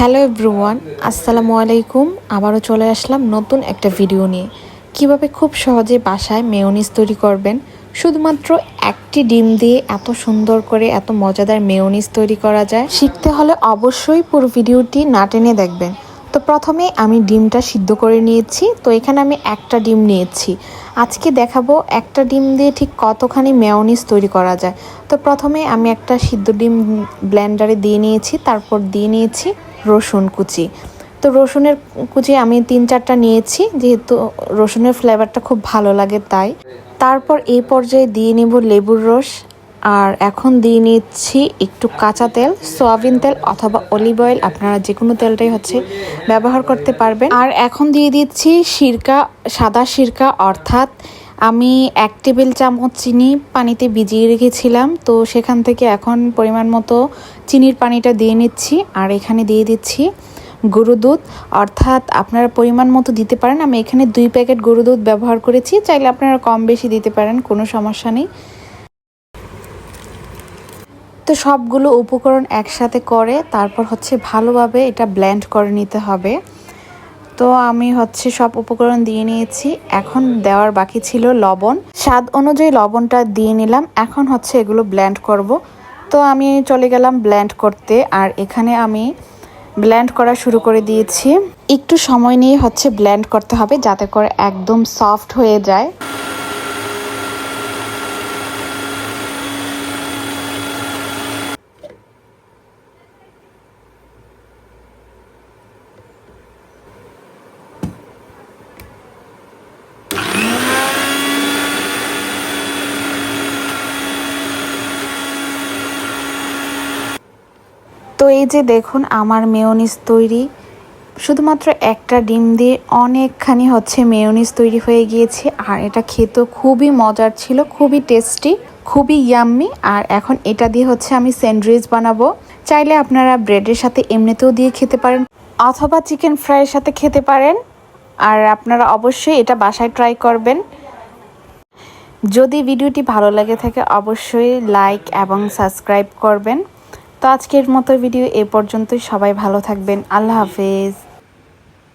Hello everyone, আসসালামু আলাইকুম। আবারও চলে আসলাম নতুন একটা ভিডিও নিয়ে। কীভাবে খুব সহজে বাসায় মেয়োনিজ তৈরি করবেন? শুধুমাত্র একটি ডিম দিয়ে এত সুন্দর করে এত মজাদার মেয়োনিজ তৈরি করা যায়? শিখতে হলে অবশ্যই পুরো ভিডিওটি না টেনে দেখবেন। তো প্রথমে আমি ডিমটা সিদ্ধ করে নিয়েছি। তো এখানে আমি একটা ডিম নিয়েছি। আজকে দেখাবো একটা ডিম দিয়ে ঠিক কতখানি মেয়নিজ তৈরি করা যায়। তো প্রথমে আমি একটা সিদ্ধ ডিম ব্লেন্ডারে দিয়ে নিয়েছি, তারপর দিয়ে নিয়েছি রসুন কুচি। তো রসুনের কুচি আমি তিন চারটা নিয়েছি, যেহেতু রসুনের ফ্লেভারটা খুব ভালো লাগে তাই। তারপর এই পর্যায়ে দিয়ে নেব লেবুর রস, আর এখন দিয়ে নিচ্ছি একটু কাঁচা তেল, সয়াবিন তেল অথবা অলিভ অয়েল আপনারা যে কোনো তেলটাই হচ্ছে ব্যবহার করতে পারবেন। আর এখন দিয়ে দিচ্ছি সিরকা, সাদা সিরকা, অর্থাৎ আমি এক টেবিল চামচ চিনি পানিতে ভিজিয়ে রেখেছিলাম, তো সেখান থেকে এখন পরিমাণ মতো চিনির পানিটা দিয়ে নিচ্ছি আর এখানে দিয়ে দিচ্ছি গরু দুধ। অর্থাৎ আপনারা পরিমাণ মতো দিতে পারেন। আমি এখানে দুই প্যাকেট গরু দুধ ব্যবহার করেছি, চাইলে আপনারা কম বেশি দিতে পারেন, কোনো সমস্যা নেই। তো সবগুলো উপকরণ একসাথে করে, তারপর হচ্ছে ভালোভাবে এটা ব্ল্যান্ড করে নিতে হবে। তো আমি হচ্ছে সব উপকরণ দিয়ে নিয়েছি। এখন দেওয়ার বাকি ছিল লবণ। স্বাদ অনুযায়ী লবণটা দিয়ে নিলাম। এখন হচ্ছে এগুলো ব্ল্যান্ড করব। তো আমি চলে গেলাম ব্ল্যান্ড করতে। আর এখানে আমি ব্ল্যান্ড করা শুরু করে দিয়েছি। একটু সময় নিয়ে হচ্ছে ব্ল্যান্ড করতে হবে যাতে করে একদম সফট হয়ে যায়। এই যে দেখুন, আমার মেয়নিস তৈরি। শুধুমাত্র একটা ডিম দিয়ে অনেকখানি হচ্ছে মেয়নিস তৈরি হয়ে গিয়েছে। আর এটা খেতেও খুবই মজার ছিল, খুবই টেস্টি, খুবই ইয়াম্মি। আর এখন এটা দিয়ে হচ্ছে আমি স্যান্ডউইচ বানাবো। চাইলে আপনারা ব্রেডের সাথে এমনিতেও দিয়ে খেতে পারেন, অথবা চিকেন ফ্রাইয়ের সাথে খেতে পারেন। আর আপনারা অবশ্যই এটা বাসায় ট্রাই করবেন। যদি ভিডিওটি ভালো লাগে থাকে, অবশ্যই লাইক এবং সাবস্ক্রাইব করবেন। তো আজকের মতো ভিডিও এ পর্যন্তই। সবাই ভালো থাকবেন। আল্লাহ হাফেজ।